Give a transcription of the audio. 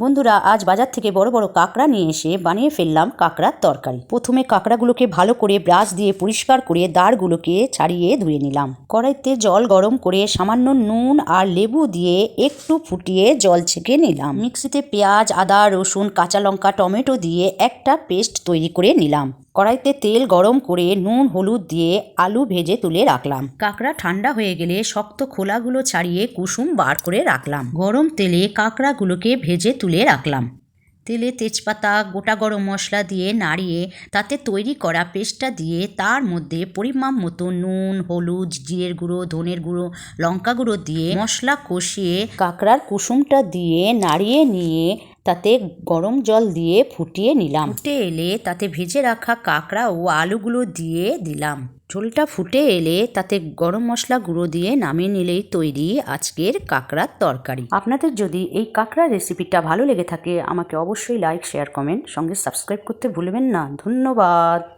বন্ধুরা, আজ বাজার থেকে বড় বড় কাঁকড়া নিয়ে এসে বানিয়ে ফেললাম কাঁকড়ার তরকারি। প্রথমে কাঁকড়াগুলোকে ভালো করে ব্রাশ দিয়ে পরিষ্কার করে দাঁড়গুলোকে ছাড়িয়ে ধুয়ে নিলাম। কড়াইতে জল গরম করে সামান্য নুন আর লেবু দিয়ে একটু ফুটিয়ে জল ছেঁকে নিলাম। মিক্সিতে পেঁয়াজ, আদা, রসুন, কাঁচা লঙ্কা, টমেটো দিয়ে একটা পেস্ট তৈরি করে নিলাম। কড়াইতে তেল গরম করে নুন, হলুদ দিয়ে আলু ভেজে তুলে রাখলাম। কাঁকড়া ঠান্ডা হয়ে গেলে শক্ত খোলাগুলো ছাড়িয়ে কুসুম বার করে রাখলাম। গরম তেলে কাঁকড়াগুলোকে ভেজে তুলে রাখলাম। তেলে তেজপাতা, গোটা গরম মশলা দিয়ে নাড়িয়ে, তাতে তৈরি করা পেস্টটা দিয়ে তার মধ্যে পরিমাণ মতো নুন, হলুদ, জিরের গুঁড়ো, ধনের গুঁড়ো, লঙ্কা গুঁড়ো দিয়ে মশলা কষিয়ে কাঁকড়ার কুসুমটা দিয়ে নাড়িয়ে নিয়ে তাতে গরম জল দিয়ে ফুটিয়ে নিলাম। ফুটে এলে তাতে ভেজে রাখা কাঁকড়া ও আলুগুলো দিয়ে দিলাম। ঝোলটা ফুটে এলে তাতে গরম মশলা গুঁড়ো দিয়ে নামিয়ে নিলেই তৈরি আজকের কাঁকড়ার তরকারি। আপনাদের যদি এই কাঁকড়ার রেসিপিটা ভালো লেগে থাকে আমাকে অবশ্যই লাইক শেয়ার কমেন্ট সঙ্গে সাবস্ক্রাইব করতে ভুলবেন না। ধন্যবাদ।